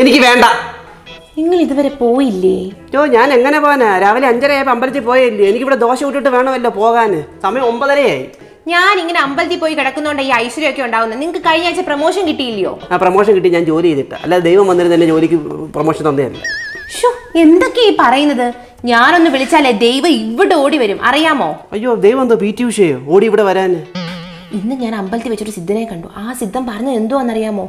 എനിക്ക് വേണ്ട. നിങ്ങൾ ഇതുവരെ പോയില്ലേ? ഓ ഞാൻ എങ്ങനെ പോകാനാ രാവിലെ അഞ്ചരയായപ്പോ അമ്പലത്തിൽ പോയല്ലേ? എനിക്കിവിടെ ദോശ വിട്ടിട്ട് വേണമല്ലോ പോകാൻ സമയം ഒമ്പതരയായി. ഞാൻ ഇങ്ങനെ അമ്പലത്തിൽ പോയി കിടക്കുന്നോണ്ട് ഈ ഐശ്വര്യമൊക്കെ ഉണ്ടാവുന്നത്. നിങ്ങൾക്ക് കഴിഞ്ഞ ആഴ്ച പ്രൊമോഷൻ കിട്ടിയില്ലയോ? ആ പ്രൊമോഷൻ കിട്ടി. ഞാൻ ജോലി ചെയ്തിട്ട്. അല്ല ദൈവം വന്നിരുന്ന ജോലിക്ക് പ്രൊമോഷൻ തന്നെയല്ല ഷോ എന്തൊക്കെയാ ഈ പറയുന്നത്? ഞാനൊന്ന് വിളിച്ചാലേ ദൈവം ഇവിടെ ഓടി വരും. അറിയാമോ? അയ്യോ ദൈവം എന്തോ പി ടി ഉഷയോ ഓടി ഇവിടെ വരാൻ ഇന്ന് ഞാൻ അമ്പലത്തിൽ വെച്ചൊരു സിദ്ധനെ കണ്ടു. ആ സിദ്ധൻ പറഞ്ഞത് എന്തുവാണെന്നറിയാമോ?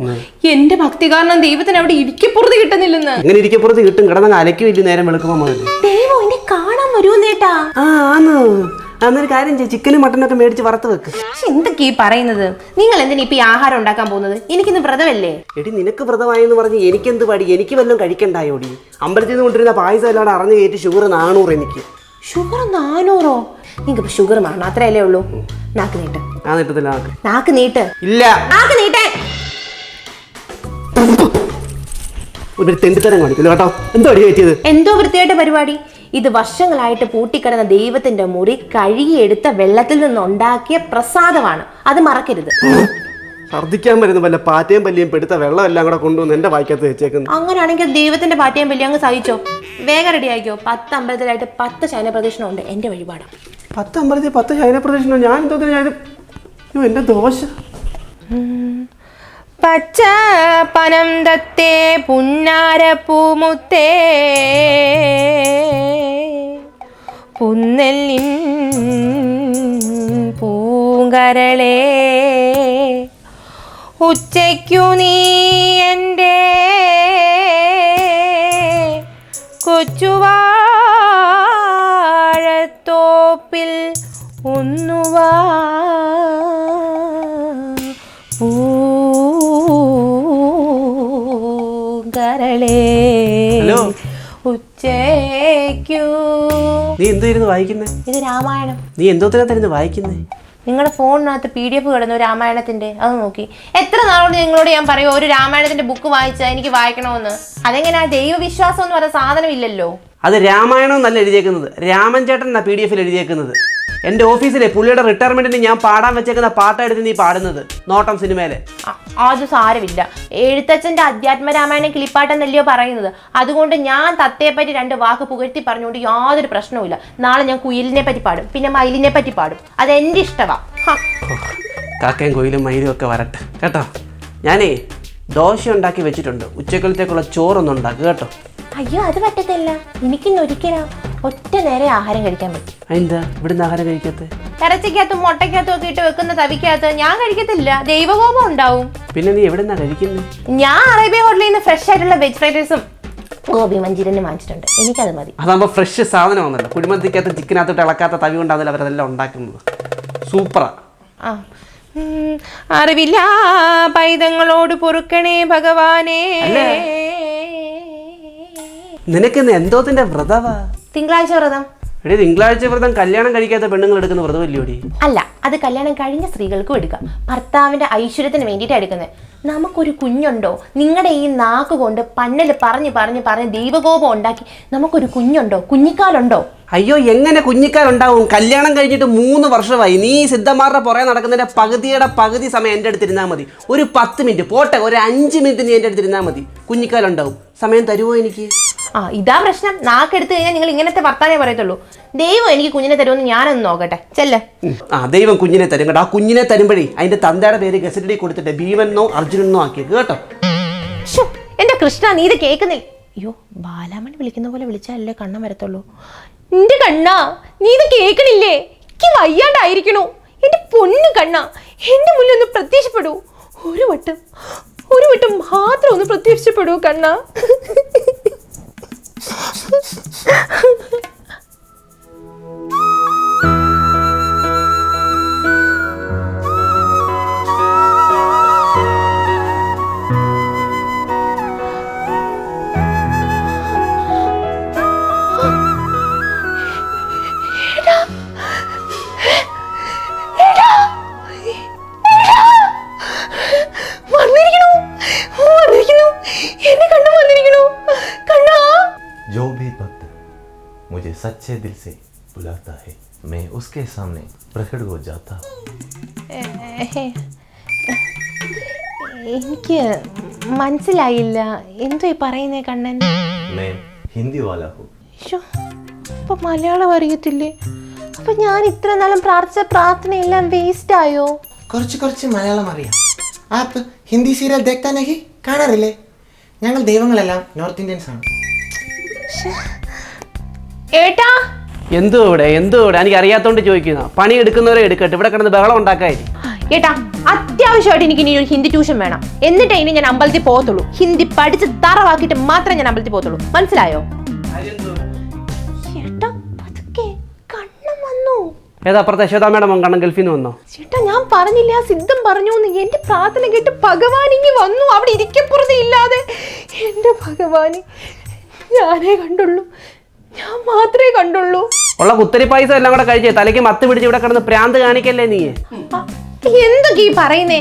എന്റെ ഭക്തി കാരണം ദൈവത്തിന് അവിടെ ഇരിക്കപ്പുറത്ത് കിട്ടുന്നില്ലെന്ന്. അങ്ങനെ ഇരിക്കപ്പുറത്ത് കിട്ടും. കിടന്ന അലക്കും നേരം വെളുക്കുമ്പോൾ മതി ദൈവം എന്നെ കാണാൻ വരുമെന്നേട്ടാ നേട്ടാ? ആന്ന്. അന്നൊരു കാര്യം ചെയ്യും. ചിക്കനും മട്ടനൊക്കെ മേടിച്ച് വറുത്ത് വെക്ക്. എന്തൊക്കെയാ ഈ പറയുന്നത്? നിങ്ങൾ എന്തിനാ ഇപ്പൊ ഈ ആഹാരം ഉണ്ടാക്കാൻ പോകുന്നത്? എനിക്കിന്ന് വ്രതമല്ലേ? എടി നിനക്ക് വ്രതമായെന്ന് പറഞ്ഞ് എനിക്കെന്ത് പാടി? എനിക്ക് വല്ലതും കഴിക്കണ്ടായോടി? അമ്പലത്തിൽ നിന്ന് കൊണ്ടിരുന്ന പായസം എല്ലാം അറിഞ്ഞു കയറ്റി ഷുഗർ നാനൂറ് എനിക്ക്. ഷുഗർ നാനൂറോ നിങ്ങൾക്ക് ഇപ്പൊ ഷുഗർ മാറണം അത്രയല്ലേ ഉള്ളൂ. നാക്ക് നീട്ട്. ആ നീട്ടത്തില്ല നാക്ക്. നീട്ട്. ഇല്ല. നാക്ക് നീട്ടേ. ഒരു തെണ്ടിത്തരം കാണിക്കില്ല കേട്ടോ? എന്തോ അടി എന്തോ വൃത്തിയായിട്ട് പരിപാടി. ഇത് വർഷങ്ങളായിട്ട് പൂട്ടിക്കിടന്ന ദൈവത്തിന്റെ മുറി കഴുകിയെടുത്ത വെള്ളത്തിൽ നിന്നുണ്ടാക്കിയ പ്രസാദമാണ്. അത് മറക്കരുത്. ഛർദ്ദിക്കാൻ വരുന്ന വല്ല പാറ്റയും പല്ലിയും പെടുത്ത വെള്ളം എല്ലാം കൂടെ കൊണ്ടുവന്ന് എന്റെ വായിക്കകത്ത് വെച്ചേക്കുന്നു. അങ്ങനെയാണെങ്കിൽ ദൈവത്തിന്റെ പാറ്റയും പല്ലിയും അങ്ങ് സഹിച്ചോ? വേഗം റെഡി ആക്കിയോ പത്ത് അമ്പലത്തിലായിട്ട് പത്ത് ശയന പ്രദക്ഷിണം ഉണ്ട് എന്റെ വഴിപാട്. പത്ത് അമ്പലത്തിൽ പത്ത് ശയന പ്രദക്ഷിണം ഞാൻ എന്തോ ഞാൻ എന്റെ ദോശ. പച്ച പനം തത്തേ പുന്നാര പൂമുത്തേ. പുന്നെല്ലിൻ പൂങ്കരളേ. ഉച്ചയ്ക്കു നീ എന്റെ കൊച്ചുവാഴത്തോപ്പിൽ നീ എന്തോ ഇരുന്ന് വായിക്കുന്നേ? ഇത് രാമായണം. നീ എന്തോത്തിനകത്തായിരുന്നു വായിക്കുന്നേ? നിങ്ങളുടെ ഫോണിനകത്ത് പി ഡി എഫ് കിടന്നു രാമായണത്തിന്റെ അത് നോക്കി. എത്ര നാളോട് നിങ്ങളോട് ഞാൻ പറയും ഒരു രാമായണത്തിന്റെ ബുക്ക് വായിച്ചാൽ എനിക്ക് വായിക്കണമെന്ന്? അതെങ്ങനെ ദൈവവിശ്വാസം എന്ന് പറയുന്ന സാധനം ഇല്ലല്ലോ? അത് രാമായണം എന്നല്ല എഴുതിയേക്കുന്നത്. രാമൻ ചേട്ടൻ എന്നാ പി ഡി എഫിൽ എഴുതിയേക്കുന്നത്? എന്റെ ഓഫീസിലെ പുള്ളിയുടെ റിട്ടയർമെന്റിന് ഞാൻ പാടാൻ വെച്ചേക്കുന്ന പാട്ടായിട്ട് നീ പാടുന്നത്. നോട്ടം സിനിമയിലെ. അത് സാരമില്ല. എഴുത്തച്ഛന്റെ അധ്യാത്മ രാമായണം കിളിപ്പാട്ടെന്നല്ലയോ പറയുന്നത്. അതുകൊണ്ട് ഞാൻ തത്തയെപ്പറ്റി രണ്ട് വാക്ക് പുകഴ്ത്തി പറഞ്ഞുകൊണ്ട് യാതൊരു പ്രശ്നവുമില്ല. നാളെ ഞാൻ കുയിലിനെ പറ്റി പാടും. പിന്നെ മയിലിനെ പറ്റി പാടും. അത് എന്റെ ഇഷ്ടമാ കാക്കയും കുയിലും മയിലും ഒക്കെ വരട്ടെ. കേട്ടോ? ഞാനേ ദോശ ഉണ്ടാക്കി വെച്ചിട്ടുണ്ട്. ഉച്ചക്കലത്തേക്കുള്ള ചോറൊന്നും ഉണ്ടാക്കുക കേട്ടോ? അയ്യോ അത് പറ്റത്തില്ല. എനിക്കിന്ന് ഒരിക്കലാ ഒറ്റ നേരെ ആഹാരം കഴിക്കാൻ പറ്റും. എന്താ ഇവിടുന്ന് ആഹാരം കഴിക്കത്തെ? ഇറച്ചിക്കകത്തും മുട്ടയ്ക്കകത്തും ഒക്കെ ഇട്ട് വെക്കുന്ന തവിക്കകത്ത് ഞാൻ കഴിക്കത്തില്ല. ദൈവകോപം ഉണ്ടാവും. പിന്നെ നീ എവിടെന്നാ കഴിക്കുന്നത് ഞാൻ അറേബ്യ ഹോട്ടലിൽ നിന്ന് ഫ്രഷ് ആയിട്ടുള്ള വെജ് ഫ്രൈഡ് റൈസും ഗോപി മഞ്ചൂരിയനും വാങ്ങിച്ചിട്ടുണ്ട്. എനിക്കത് മതി. അതാകുമ്പോൾ ഫ്രഷ് സാധനം സാധനമാണല്ലോ കുഴിമന്തിക്കകത്ത് ചിക്കനകത്തോട്ട് ഇളക്കാത്ത തവി കൊണ്ടാണല്ലോ അവരതെല്ലാം ഉണ്ടാക്കുന്നത്. സൂപ്പറാ. ആ. ഉം, അറിവില്ല പൈതങ്ങളോട് പൊറുക്കണേ ഭഗവാനേ. നിനക്കിന്ന് എന്തോത്തിന്റെ വ്രതവാ? തിങ്കളാഴ്ച വ്രതം. എടി തിങ്കളാഴ്ച വ്രതം കല്യാണം കഴിക്കാത്ത പെണ്ണുങ്ങൾ എടുക്കുന്ന വ്രതമല്ലയോടി അല്ല അത് കല്യാണം കഴിഞ്ഞ സ്ത്രീകൾക്കും എടുക്കാം. ഭർത്താവിന്റെ ഐശ്വര്യത്തിന് വേണ്ടിയിട്ടാണ് എടുക്കുന്നത്. നമുക്കൊരു കുഞ്ഞുണ്ടോ? നിങ്ങളുടെ ഈ നാക്ക് കൊണ്ട് പന്നൽ പറഞ്ഞ് പറഞ്ഞ് പറഞ്ഞ് ദൈവകോപം ഉണ്ടാക്കി നമുക്കൊരു കുഞ്ഞുണ്ടോ? കുഞ്ഞിക്കാലുണ്ടോ? അയ്യോ എങ്ങനെ കുഞ്ഞിക്കാരുണ്ടാവും കല്യാണം കഴിഞ്ഞിട്ട് മൂന്ന് വർഷമായി. നീ സിദ്ധന്മാരുടെ പുറകെ നടക്കുന്നതിന്റെ പകുതിയുടെ പകുതി സമയം എന്റെ അടുത്തിരുന്നാൽ മതി. ഒരു പത്ത് മിനിറ്റ് പോട്ടെ ഒരു അഞ്ച് മിനിറ്റ് നീ എന്റെ അടുത്തിരുന്നാൽ മതി. കുഞ്ഞിക്കാലുണ്ടാവും. സമയം തരുമോ എനിക്ക്? ആ ഇതാ പ്രശ്നം. നാക്കെടുത്ത് കഴിഞ്ഞാൽ നിങ്ങൾ ഇങ്ങനത്തെ വർത്താനേ പറയത്തുള്ളൂ. ദൈവം എനിക്ക് കുഞ്ഞിനെ തരുമെന്ന് ഞാനൊന്ന് നോക്കട്ടെ. ചെല്ലേ. ആ ദൈവം കുഞ്ഞിനെ തരും. കേട്ടോ ആ കുഞ്ഞിനെ തരുമ്പോഴേ അതിന്റെ തന്തയുടെ പേര് ഗസറ്റഡി കൊടുത്തിട്ട് ഭീമനോ അർജുനനോ ആക്കിയത്. കേട്ടോ? എന്റെ കൃഷ്ണ നീ ഇത് കേൾക്കുന്നില്ല. അയ്യോ ബാലാമണി വിളിക്കുന്ന പോലെ വിളിച്ചാലല്ലേ കണ്ണം വരത്തുള്ളൂ. എന്റെ കണ്ണ നീ ഇത് കേൾക്കണില്ലേ? എനിക്ക് വയ്യാണ്ടായിരിക്കണു. എന്റെ പൊന്നു കണ്ണ എന്റെ മുന്നിൽ ഒന്ന് പ്രത്യക്ഷപ്പെടൂ. ഒരു വട്ടം ഒരു വട്ടം മാത്രം ഒന്ന് പ്രത്യക്ഷപ്പെടൂ കണ്ണ. से बुलाता है मैं उसके सामने प्रकट हो जाता हूँ ഏഹ്. എനിക്ക് മനസ്സിലായില്ല എന്തോ ഈ പറയുന്നേ കണ്ണൻ मैं हिंदी वाला हूँ ശ്ശോ, അപ്പൊ മലയാളം അറിയത്തില്ലേ അപ്പൊ ഞാൻ ഇത്ര നാളും പ്രാർത്ഥിച്ച പ്രാർത്ഥനയെല്ലാം വേസ്റ്റ് ആയോ കുറച്ച് കുറച്ച് മലയാളം അറിയാം ആപ്പ് ഹിന്ദി സീരിയൽ ദേഖ്താ നഹി കാണാറില്ലേ ഞങ്ങൾ ദൈവങ്ങളെല്ലാം നോർത്ത് ഇന്ത്യൻസ് ആണ് ഏട്ടാ എന്തോ ഇവിടെ എന്തോ ഇവിടെ എനിക്ക് അറിയാത്തോണ്ട് ചോദിക്കുന്ന. പണി എടുക്കുന്നവരെ എടുക്കട്ടെ. ഇവിടെ കിടന്ന് ബഹളം ഉണ്ടാക്കായി. ഏട്ടാ അത്യാവശ്യമായിട്ട് എനിക്ക് ഇനി ഒരു ഹിന്ദി ട്യൂഷൻ വേണം. എന്നിട്ട് ഇനി ഞാൻ അമ്പലത്തിൽ പോകത്തുള്ളൂ. ഹിന്ദി പഠിച്ച് തറവാക്കിയിട്ട് മാത്രമേ ഞാൻ അമ്പലത്തിൽ പോകത്തുള്ളൂ. മനസ്സിലായോ? ചേട്ടാ പതുക്കെ കണ്ണം വന്നു. ഏതാ അപ്പുറത്തെ യശോദാമ്മയുടെ മോൻ കണ്ണൻ ഗൾഫിൽ നിന്ന് വന്നോ? ചേട്ടാ ഞാൻ പറഞ്ഞില്ല. സിദ്ധം പറഞ്ഞു എന്റെ പ്രാർത്ഥന കേട്ട് ഭഗവാൻ ഇങ്ങി വന്നു. അവിടെ ഇരിക്കപ്പുറത്ത് ഇല്ലാതെ. എന്റെ ഭഗവാനെ ഞാനേ കണ്ടുള്ളൂ. ഞാൻ മാത്രമേ കണ്ടുള്ളൂ. ഉള്ള കുത്തരി പൈസ എല്ലാം കൂടെ കഴിച്ചേ തലയ്ക്ക് മത്ത് പിടിച്ച് ഇവിടെ കിടന്ന് പ്രാന്ത് കാണിക്കല്ലേ നീ? എന്തൊക്കെ ഈ പറയുന്നേ?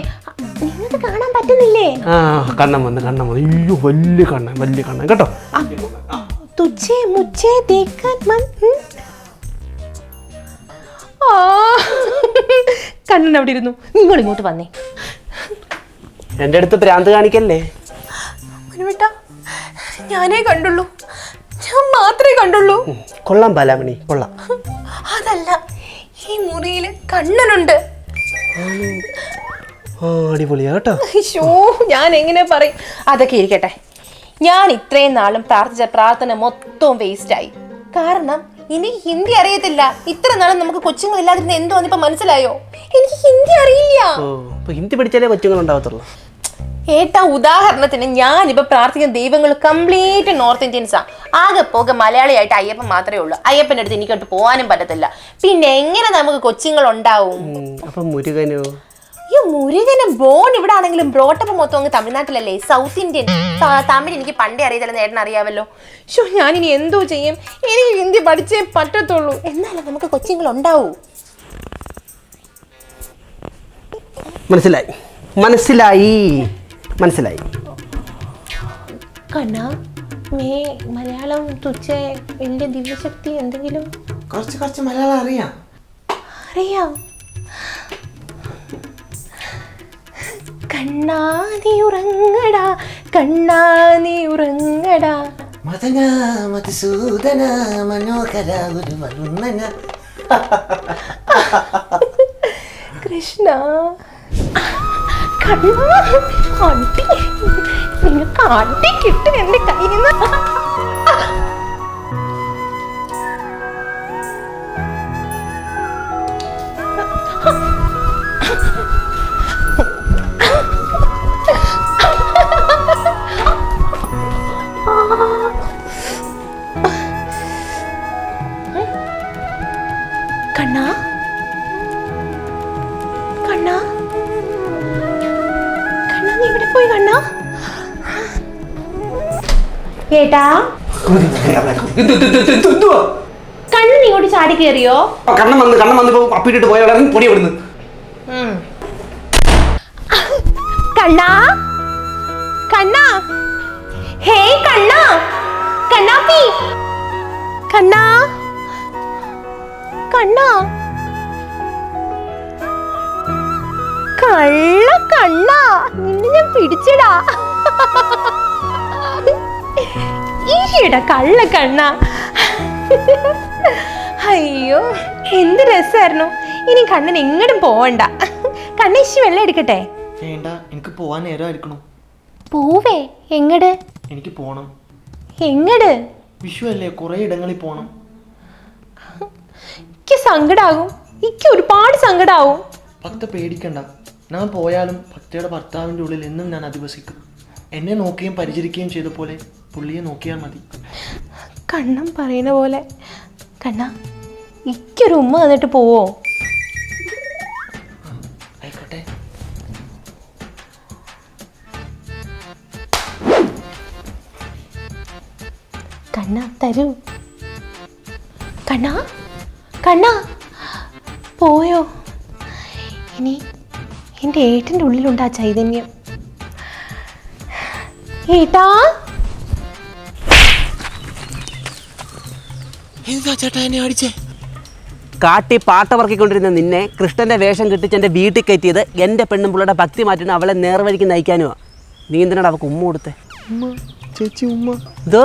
നിങ്ങൾക്ക് കാണാൻ പറ്റുന്നില്ലേ? ആ കണ്ണം വന്ന് കണ്ണം വന്ന്. അയ്യോ വലിയ കണ്ണൻ വലിയ കണ്ണൻ കേട്ടോ? തുച്ഛേ മുച്ചേ ദേക്കാൻ മൻ ആ. കണ്ണൻ അവിടെ ഇരുന്നു. നിങ്ങൾ ഇങ്ങോട്ട് വന്നേ. എന്റെ അടുത്ത് പ്രാന്ത് കാണിക്കല്ലേ? ഞാനേ കണ്ടുള്ളൂ. ഞാൻ മാത്രമേ കണ്ടുള്ളൂ. കൊള്ളാം ബാലാമണി കൊള്ളാം. അതല്ല ഈ മുറിയിൽ കണ്ണനുണ്ട്. ആ അടിപൊളിയാ കേട്ടോ. ഷോ ഞാൻ എങ്ങനെ പറയും? അതൊക്കെ ഇരിക്കട്ടെ. ഞാൻ ഇത്രയും നാളും പ്രാർത്ഥിച്ച പ്രാർത്ഥന മൊത്തം വേസ്റ്റ് ആയി. കാരണം ഇനി ഹിന്ദി അറിയത്തില്ല. ഇത്ര നാളും നമുക്ക് കൊച്ചുങ്ങളില്ലാതിരുന്ന എന്തോന്ന് ഇപ്പൊ മനസ്സിലായോ? എനിക്ക് ഹിന്ദി അറിയില്ല. ഹിന്ദി പഠിച്ചാലേ കൊച്ചുങ്ങൾ ഉണ്ടാവത്തുള്ളൂ. ഏട്ടാ ഉദാഹരണത്തിന് ഞാനിപ്പോൾ പ്രാർത്ഥിക്കുന്ന ദൈവങ്ങൾ കംപ്ലീറ്റ് നോർത്ത് ഇന്ത്യൻസാ. ആകെ പോകെ മലയാളിയായിട്ട് അയ്യപ്പൻ മാത്രമേ ഉള്ളൂ. അയ്യപ്പന്റെ അടുത്ത് എനിക്കോട്ട് പോകാനും പറ്റത്തില്ല. പിന്നെ എങ്ങനെ നമുക്ക് കൊച്ചുങ്ങൾ ഉണ്ടാവും അപ്പൊ മുരുകനോ? ഈ മുരുകന് ബോൺ ഇവിടെ ആണെങ്കിലും ബ്രോട്ടപ്പ് മൊത്തം അങ്ങ് തമിഴ്നാട്ടിലല്ലേ? സൗത്ത് ഇന്ത്യൻ ത- തമിഴ് എനിക്ക് പണ്ടേ അറിയത്തില്ല. നേട്ടൻ അറിയാമല്ലോ. ഷോ ഞാനിനി എന്തോ ചെയ്യും? എനിക്ക് ഹിന്ദി പഠിച്ചേ പറ്റത്തുള്ളൂ. എന്നാലും നമുക്ക് കൊച്ചുങ്ങൾ ഉണ്ടാവൂ മനസ്സിലായി. മനസ്സിലായി. മനസ്സിലായി. കണ്ണ മേ മലയാളം തുച്ഛ വലിയ ദിവ്യശക്തി എന്തെങ്കിലും? കുറച്ച് കുറച്ച് മലയാളം അറിയാം. അറിയാം. കണ്ണാ നീ ഉറങ്ങടാ. കണ്ണാ നീ ഉറങ്ങടാ. മതന മധുസൂദന മനോഹര ഒരു മരുന്നന കൃഷ്ണ. കണ്ണാ അടി നിനക്ക് അടി കിട്ടും എന്റെ കയ്യിൽ നിന്ന്. പോയി കണ്ണാ. കേട്ടാ കണ്ണൻ ഇങ്ങോട്ട് ചാടി കയറിയോ കണ്ണം വന്ന് കണ്ണം വന്ന് അപ്പിട്ടിട്ട് പോയ പൊടി അവിടുന്ന് കണ്ണാ. കണ്ണാ ഹേ കണ്ണാ. കണ്ണാപ്പി. കണ്ണാ. കണ്ണാ. കള്ള കണ്ണാ. നിന്നെ ഞാൻ പിടിച്ചടാ. ഈടാ കള്ള കണ്ണ. അയ്യോ എന്ത് രസമായിരുന്നു ഇനി കണ്ണൻ എങ്ങടും പോവണ്ട. കണ്ണേശി വെള്ളം എടുക്കട്ടെ? വേണ്ട എനിക്ക് പോവാൻ നേരമായിരിക്കണം. പോവേ എങ്ങട്? എനിക്ക് പോണം. എങ്ങട്? വിഷു അല്ലേ കുറെ ഇടങ്ങളിൽ പോണം. എനിക്ക് സങ്കടാകും. എനിക്ക് ഒരുപാട് സങ്കടാവും. ഭക്ത പേടിക്കണ്ട. ഞാൻ പോയാലും ഭക്തയുടെ ഭർത്താവിന്റെ ഉള്ളിൽ എന്നും ഞാൻ അധിവസിക്കും. എന്നെ നോക്കുകയും പരിചരിക്കുകയും ചെയ്ത പോലെ പുള്ളിയെ നോക്കിയാൽ മതി. കണ്ണം പറയുന്ന പോലെ. കണ്ണ ഇക്കൊരു ഉമ്മ തന്നിട്ട് പോവോ? ആയിക്കോട്ടെ. കണ്ണ തരൂ. കണ്ണ കണ്ണ പോയോ? ഇനി എന്റെ ഏട്ടന്റെ ഉള്ളിലുണ്ട് ആ ചൈതന്യം. ഏട്ടാ? എന്താ ചേട്ടാ എന്നെ അടിച്ചേ? കാട്ടി പാട്ട പറക്കിക്കൊണ്ടിരുന്ന നിന്നെ കൃഷ്ണന്റെ വേഷം കെട്ടിച്ച് എന്റെ വീട്ടിൽ കയറ്റിയത് എന്റെ പെണ്ണുമ്പിള്ളയുടെ ഭക്തി മാറ്റുന്ന അവളെ നേർവഴിക്ക് നയിക്കാനുമാ നീ എന്തിനാണ് അവൾക്ക് ഉമ്മ കൊടുത്തേ? ഉമ്മ ചേച്ചി ഉമ്മ. ഇതോ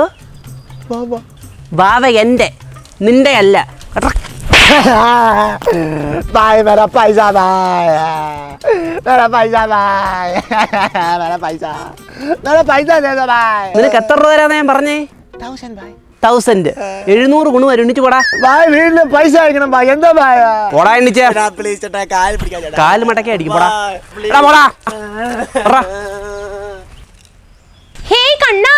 എന്റെ നിന്റെ അല്ല ভাই মেরা পয়সা ভাই মেরা പൈസ ভাই মেরা പൈസ মেরা പൈസ ദേ ভাই നിനക്ക് എത്ര രൂപ തരാന്ന് ഞാൻ പറഞ്ഞേ? തൗസൻഡ് ഭായ് തൗസൻഡ് എഴുന്നൂറ് ഗുണം വരും എണ്ണിച്ച് പോടാ. ഭായ് വീട്ടിൽ പൈസ അയക്കണം ഭായ് എന്താ ഭായ പോടാ എണ്ണിച്ചേ. കാൽ മടക്കി അടിക്കും പോടാ. എടാ പോടാ. ഹേ കണ്ണാ.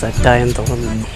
സെറ്റായെന്ന് തോന്നുന്നു